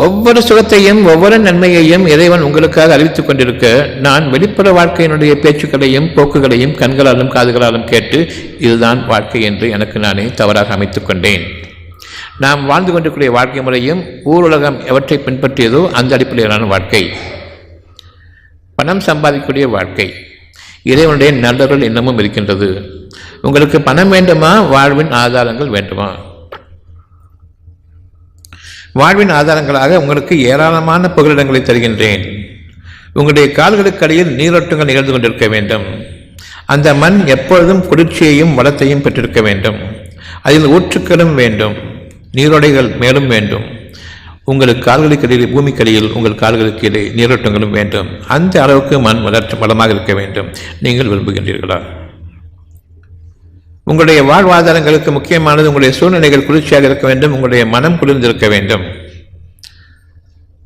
ஒவ்வொரு சுகத்தையும் ஒவ்வொரு நன்மையையும் இறைவன் உங்களுக்காக அறிவித்துக் கொண்டிருக்க நான் வெளிப்புற வாழ்க்கையினுடைய பேச்சுக்களையும் போக்குகளையும் கண்களாலும் காதுகளாலும் கேட்டு இதுதான் வாழ்க்கை என்று எனக்கு நானே தவறாக அமைத்து கொண்டேன். நாம் வாழ்ந்து கொண்டிருக்கிற வாழ்க்கை முறையும் ஊருலகம் எவற்றை பின்பற்றியதோ அந்த அடிப்படையிலான வாழ்க்கை. பணம் சம்பாதிக்கக்கூடிய வாழ்க்கை. இறைவனுடைய நல்லருள் இன்னமும் இருக்கின்றது. உங்களுக்கு பணம் வேண்டுமா? வாழ்வின் ஆதாரங்கள் வேண்டுமா? வாழ்வின் ஆதாரங்களாக உங்களுக்கு ஏராளமான புகலிடங்களை தருகின்றேன். உங்களுடைய கால்களுக்கு அடியில் நீரோட்டங்கள் நிகழ்ந்து கொண்டிருக்க வேண்டும். அந்த மண் எப்பொழுதும் குளிர்ச்சியையும் வளத்தையும் பெற்றிருக்க வேண்டும். அதில் ஊற்றுக்களும் வேண்டும். நீரோடைகள் மேலும் வேண்டும். உங்களுக்கு கால்களுக்கு இடையில் பூமிக்கடியில் உங்கள் கால்களுக்கு இடையே நீரோட்டங்களும் வேண்டும். அந்த அளவுக்கு மண் வளர்ச்சி வளமாக இருக்க வேண்டும். நீங்கள் விரும்புகின்றீர்களா? உங்களுடைய வாழ்வாதாரங்களுக்கு முக்கியமானது உங்களுடைய சூழ்நிலைகள் குளிர்ச்சியாக இருக்க வேண்டும் உங்களுடைய மனம் குளிர்ந்திருக்க வேண்டும்.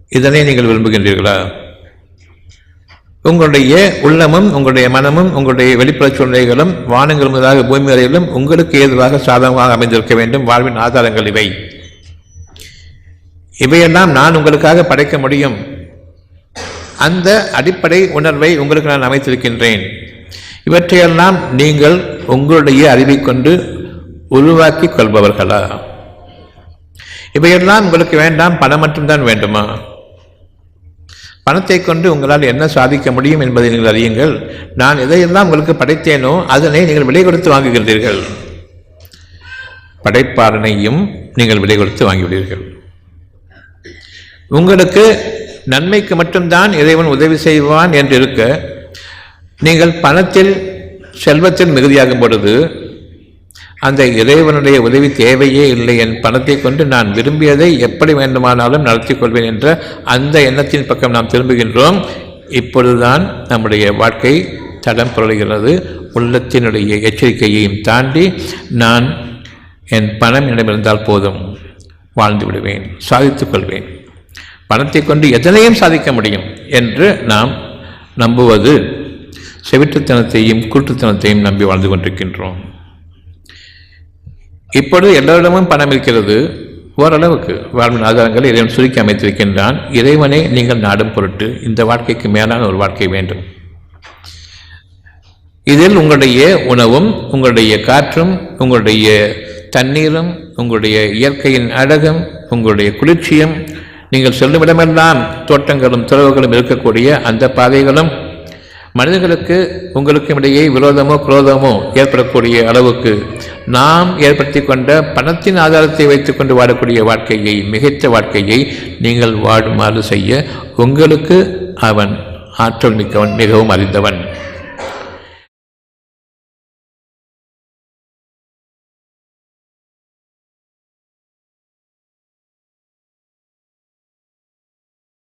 இதனை நீங்கள் விரும்புகின்றீர்களா? உங்களுடைய உள்ளமும் உங்களுடைய மனமும் உங்களுடைய வெளிப்புற சூழ்நிலைகளும் வானங்கள் முதலாக பூமி வரையிலும் உங்களுக்கு ஏதுவாக சாதகமாக அமைந்திருக்க வேண்டும். வாழ்வின் ஆதாரங்கள் இவை. இவையெல்லாம் நான் உங்களுக்காக படைக்க முடியும். அந்த அடிப்படை உணர்வை உங்களுக்கு நான் அமைத்திருக்கின்றேன். இவற்றையெல்லாம் நீங்கள் உங்களுடைய அறிவை கொண்டு உருவாக்கி கொள்பவர்களா? இவையெல்லாம் உங்களுக்கு வேண்டாம் பணம் மட்டும்தான் வேண்டுமா? பணத்தை கொண்டு உங்களால் என்ன சாதிக்க முடியும் என்பதை நீங்கள் அறியுங்கள். நான் எதையெல்லாம் உங்களுக்கு படைத்தேனோ அதனை நீங்கள் விலை கொடுத்து வாங்குகிறீர்கள் படைப்பாளனையும் நீங்கள் விலை கொடுத்து வாங்கிவிடுவீர்கள். உங்களுக்கு நன்மைக்கு மட்டும்தான் இறைவன் உதவி செய்வான் என்று இருக்க நீங்கள் பணத்தில் செல்வத்தில் மிகுதியாகும் பொழுது அந்த இறைவனுடைய உதவி தேவையே இல்லை என் பணத்தை கொண்டு நான் விரும்பியதை எப்படி வேண்டுமானாலும் நடத்தி கொள்வேன் என்ற அந்த எண்ணத்தின் பக்கம் நாம் திரும்புகின்றோம். இப்பொழுதுதான் நம்முடைய வாழ்க்கை தடம் புரளுகிறது. உள்ளத்தினுடைய எச்சரிக்கையையும் தாண்டி நான் என் பணம் இடமிருந்தால் போதும் வாழ்ந்து விடுவேன் சாதித்துக் கொள்வேன். பணத்தை கொண்டு எதனையும் சாதிக்க முடியும் என்று நாம் நம்புவது செவிட்டுத்தனத்தையும் கூட்டுத்தனத்தையும் நம்பி வாழ்ந்து கொண்டிருக்கின்றோம். இப்பொழுது எல்லோரிடமும் பணம் இருக்கிறது. ஓரளவுக்கு வாழ்வின் ஆதாரங்களை இறைவன் சுருக்கி அமைத்திருக்கின்றான். இறைவனை நீங்கள் நாடும் பொருட்டு இந்த வாழ்க்கைக்கு மேலான ஒரு வாழ்க்கை வேண்டும். இதில் உங்களுடைய உணவும் உங்களுடைய காற்றும் உங்களுடைய தண்ணீரும் உங்களுடைய இயற்கையின் அழகும் உங்களுடைய குளிர்ச்சியும் நீங்கள் செல்லும் இடமெல்லாம் தோட்டங்களும் துறவுகளும் இருக்கக்கூடிய அந்த பாதைகளும் மனிதர்களுக்கு உங்களுக்கும் இடையே விரோதமோ குரோதமோ ஏற்படக்கூடிய அளவுக்கு நாம் ஏற்படுத்தி கொண்ட பணத்தின் ஆதாரத்தை வைத்துக்கொண்டு வாழக்கூடிய வாழ்க்கையை மிகைத்த வாழ்க்கையை நீங்கள் வாடுமாறு செய்ய உங்களுக்கு அவன் ஆற்றல் மிக்கவன் மிகவும் அறிந்தவன்.